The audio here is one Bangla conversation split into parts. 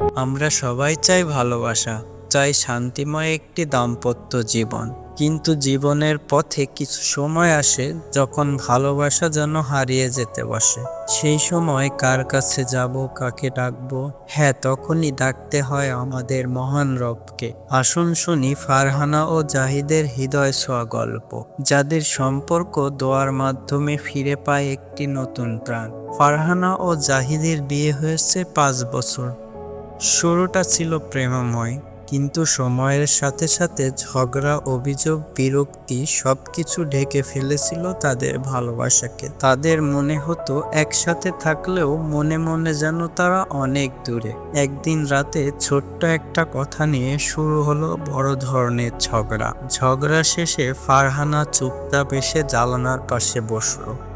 আমরা সবাই চাই ভালোবাসা, চাই শান্তিময় একটি দাম্পত্য জীবন। কিন্তু জীবনের পথে কিছু সময় আসে যখন ভালোবাসা যেন হারিয়ে যেতে বসে। সেই সময় কার কাছে যাব, কাকে ডাকবো? হ্যাঁ তখনই ডাকতে হয় আমাদের মহান রবকে। আসুন শুনি ফারহানা ও জাহিদের হৃদয় ছোঁয়া গল্প, যাদের সম্পর্ক দোয়ার মাধ্যমে ফিরে পায় একটি নতুন প্রাণ। ফারহানা ও জাহিদের বিয়ে হয়েছে পাঁচ বছর। শুরুটা ছিল প্রেমময়, কিন্তু সময়ের সাথে সাথে ঝগড়া, অভিযোগ, বিরক্তি সব কিছু ঢেকে ফেলেছিল তাদের ভালোবাসাকে। তাদের মনে হতো একসাথে থাকলেও মনে মনে যেন তারা অনেক দূরে। একদিন রাতে ছোট্ট একটা কথা নিয়ে শুরু হলো বড় ধরনের ঝগড়া। ঝগড়া শেষে ফারহানা চুপচাপ এসে জালানার পাশে বসল।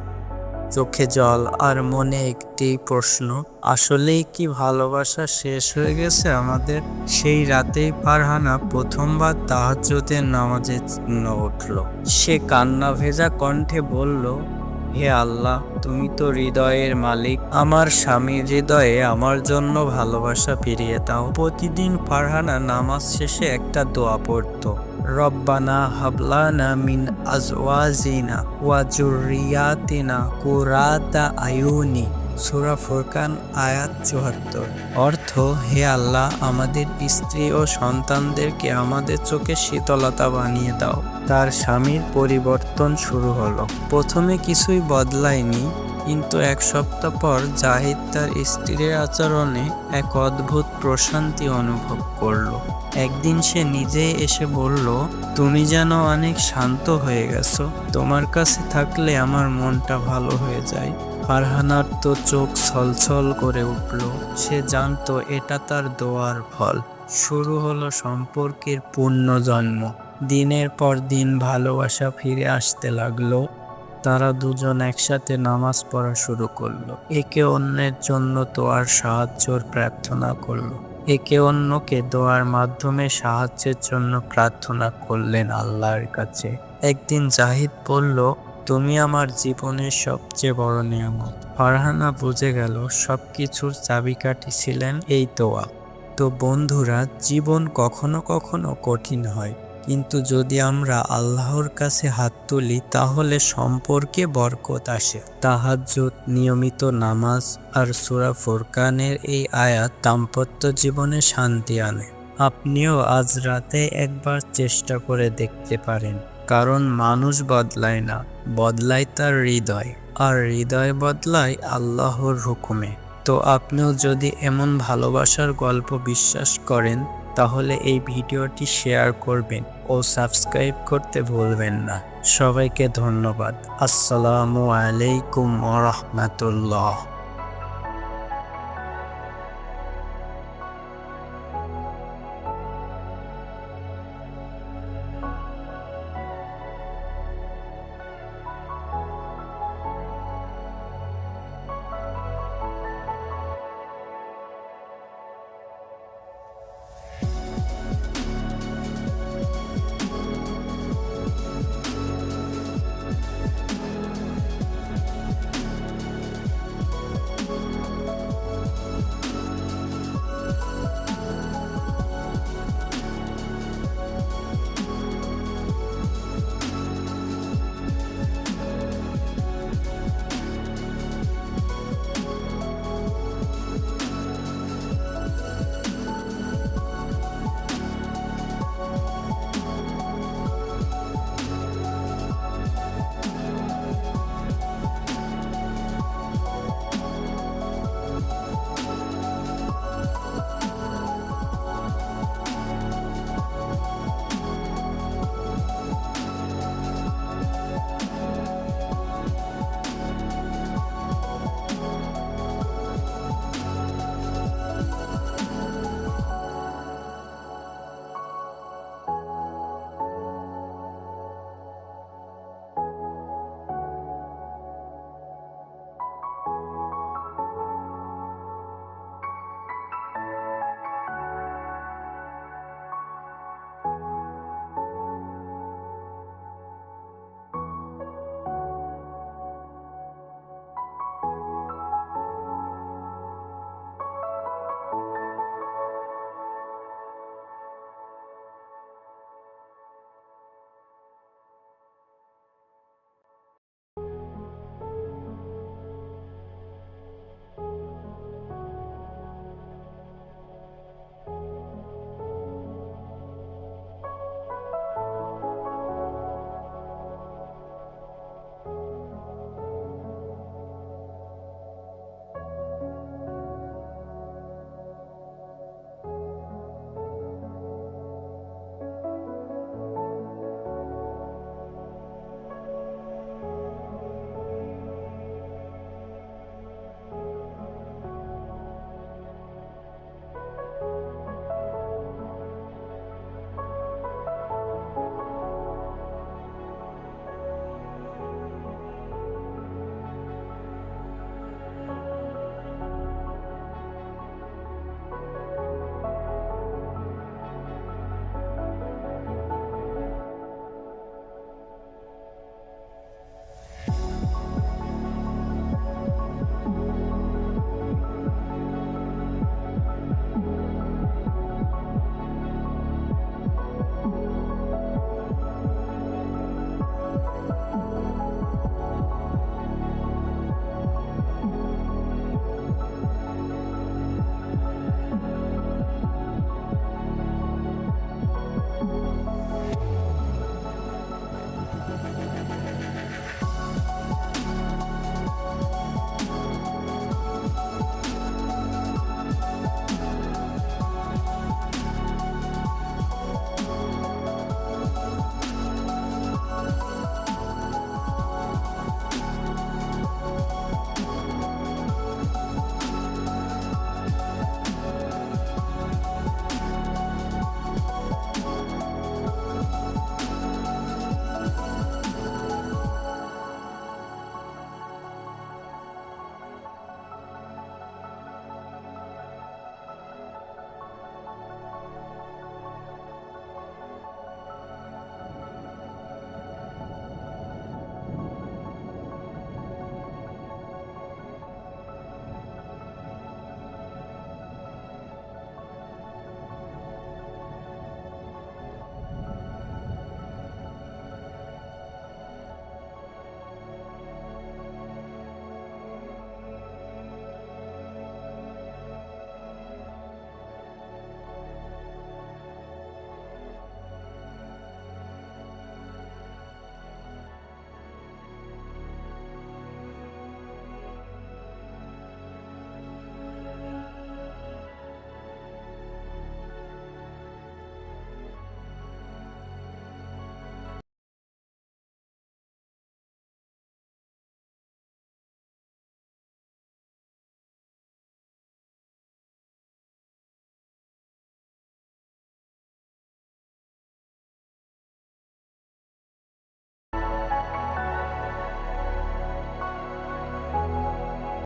চোখে জল আর মনে একটি প্রশ্ন, আসলেই কি ভালোবাসা শেষ হয়ে গেছে আমাদের? সেই রাতেই ফারহানা প্রথমবার তাহাজ্জুদের নামাজে উঠল। সে কান্না ভেজা কণ্ঠে বলল, হে আল্লাহ, তুমি তো হৃদয়ের মালিক। আমার স্বামীর হৃদয়ে আমার জন্য ভালোবাসা ফিরিয়ে দাও। প্রতিদিন ফারহানা নামাজ শেষে একটা দোয়া পড়তো। রব্বানা হাবলানা মিন আজওয়াজিনা ওয়া জুররিয়াতিনা কুরাতা আয়ুনি। সুরা ফুরকান, আয়াত চুয়াত্তর। অর্থ, হে আল্লাহ, আমাদের স্ত্রী ও সন্তানদেরকে আমাদের চোখে শীতলতা বানিয়ে দাও। তার স্বামীর পরিবর্তন শুরু হলো। প্রথমে কিছুই বদলায়নি কিন্তু এক সপ্তাহ পর জাহিদ তার স্ত্রীর আচরণে এক অদ্ভুত প্রশান্তি অনুভব করল। একদিন সে নিজেই এসে বলল, তুমি যেন অনেক শান্ত হয়ে গেছো। তোমার কাছে থাকলে আমার মনটা ভালো হয়ে যায়। ফারহানার তো চোখ ছলছল করে উঠল। সে জানতো এটা তার দোয়ার ফল। শুরু হলো সম্পর্কের পূর্ণ জন্ম। দিনের পর দিন ভালোবাসা ফিরে আসতে লাগল। তারা দুজন একসাথে নামাজ পড়া শুরু করল। একে অন্যের জন্য দোয়ার সাহায্যর প্রার্থনা করল। একে অন্যকে দোয়ার মাধ্যমে সাহায্যের জন্য প্রার্থনা করলেন আল্লাহর কাছে। একদিন জাহিদ বলল, তুমি আমার জীবনের সবচেয়ে বড় নিয়ামত। ফারহানা বুঝে গেল, সবকিছুর চাবিকাঠি ছিলেন এই দোয়া। তো বন্ধুরা, জীবন কখনো কখনো কঠিন হয়। কিন্তু যদি আমরা আল্লাহর কাছে হাত তুলি, তাহলে সম্পর্কে বরকত আসে। তাহাজ্জুদ, নিয়মিত নামাজ আর সুরা ফুরকানের এই আয়াত দাম্পত্য জীবনে শান্তি আনে। আপনিও আজ রাতে একবার চেষ্টা করে দেখতে পারেন, কারণ মানুষ বদলায় না, বদলায় তার হৃদয়। আর হৃদয় বদলায় আল্লাহর হুকুমে। তো আপনিও যদি এমন ভালোবাসার গল্প বিশ্বাস করেন তাহলে এই ভিডিওটি শেয়ার করবেন ও সাবস্ক্রাইব করতে ভুলবেন না। সবাইকে ধন্যবাদ। আসসালামু আলাইকুম রহমতুল্লাহ।